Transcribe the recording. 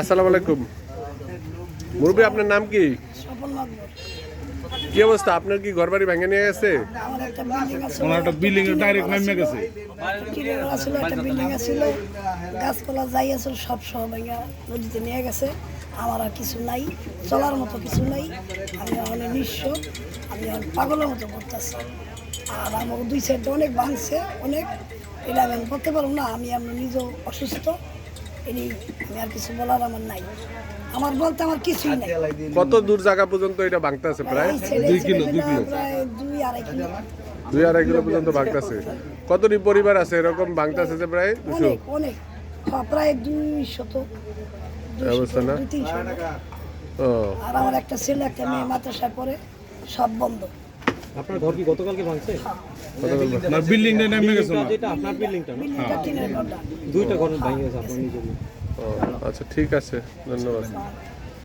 আসসালামু আলাইকুম। মুরব্বী আপনার নাম কি? কি অবস্থা? আপনার কি ঘর বাড়ি ভেঙে নিয়ে গেছে? একটা বিল্ডিং আছে ওনার একটা বিল্ডিং ডাইরেক্ট নামে গেছে। টিনের একটা বিল্ডিং ছিল গাছপালা যাই আছে সব সহ ভেঙে নদীতে নিয়ে গেছে। আমার আর কিছু নাই চলার মতো কিছু নাই। আমি অনেক নিঃস্ব আমি এখন পাগলের মতো করতেছি। আর আমার দুই সাইডে অনেক ভাঙছে অনেক। এটা আমি করতে পারব না আমি আমি নিজেও অসুস্থ। এটি আর কিছু বলার আমার নাই। আমার বলতে আমার কিছুই নাই। কত দূর জায়গা পর্যন্ত এটা ভাঙতে আছে প্রায় দুই কিলো, দুই কিলো। দুই আড়াই কিলো। দুই আড়াই কিলো পর্যন্ত ভাঙতেছে। কতটি পরিবার আছে? এরকম ভাঙতেছে যে প্রায় দুশো? অনেক হ্যাঁ, প্রায় দুই শত অবস্থা না? ও। আর আমার একটা ছেলে একটা মেয়ে মাদ্রাসায় পড়ে সব বন্ধ। আপনার ঘর কি গতকালকে ভাঙছে? বিল্ডিংটা নেমে গেছে না যেটা আপনার বিল্ডিংটা না? ঘরটা দুইটা ঘর ভাঙিয়েছে আপনার নিজের ও আচ্ছা ঠিক আছে ধন্যবাদ।